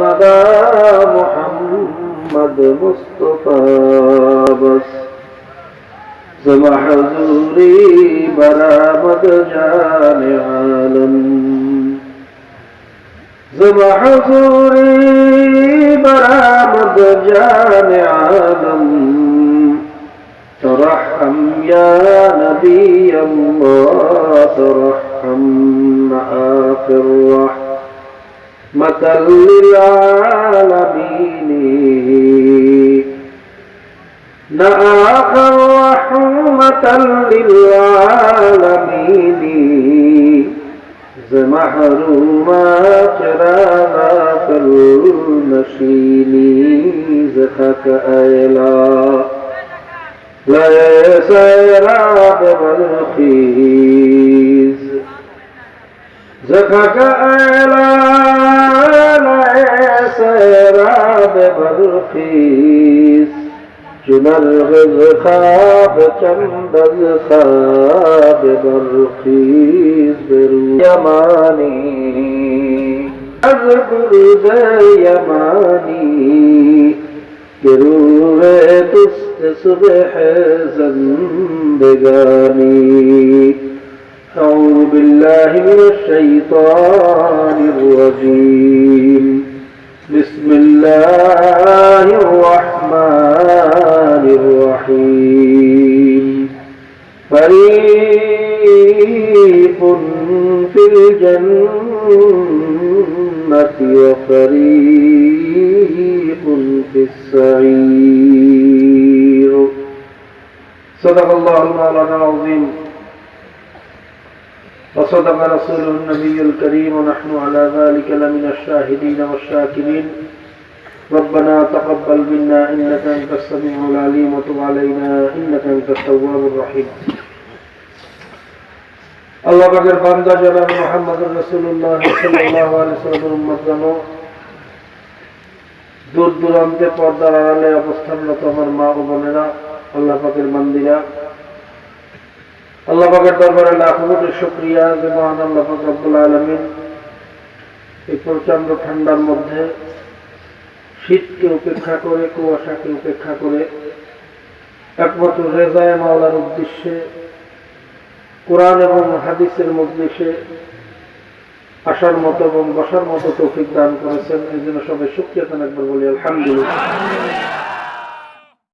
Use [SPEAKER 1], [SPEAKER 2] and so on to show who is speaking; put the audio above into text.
[SPEAKER 1] مدى محمد مصطفى بس زما حضوري برامد جان عالم زما حضوري برامد جان عالم ترحم يا نبي الله ترحم آخر رحمة للعالمين. آخر رحمة للعالمين. زمحرومات رانا فالمشيني زخك أيلا. ليس يراد بالخيز زخك أيلا. بالخيز جمل غز خواب چند از خواب برخیز برو یمانی از برود یمانی گروه دست صبح زندگانی أعوذ بالله من الشيطان الرجيم. الرحيم. فريق في الجنة وفريق في السعير. صدق الله مولانا العظيم. وصدق رسوله النبي الكريم. ونحن على ذلك لمن الشاهدين والشاكرين. ربنا تقبل منا انك انت السميع العليم وتب علينا انك انت التواب الرحيم আল্লাহ পাকের বান্দা জনাব মোহাম্মদ রসুল্লাহ সাল্লাল্লাহু আলাইহি সাল্লামের উম্মত জানো দূর দূরান্তে পর্দার আড়ালে অবস্থানরত আমার মা ও বোনেরা আল্লাহ পাকের বান্দিরা আল্লাহ পাকের দরবারে লাখ কোটি শুক্রিয়া যে মহান আল্লাহ পাক রব্বুল আলমিন এই প্রচন্ড ঠান্ডার মধ্যে শীতকে উপেক্ষা করে, কুয়াশাকে উপেক্ষা করে। একমাত্র রেজায় মাওলার উদ্দেশ্যে, কোরআন এবং হাদিসের মজলিসে আসার মতো এবং বসার মতো তৌফিক দান করেছেন। এই জন্য সবাই সুক্রিয়া একবার বলি, আলহামদুলিল্লাহ।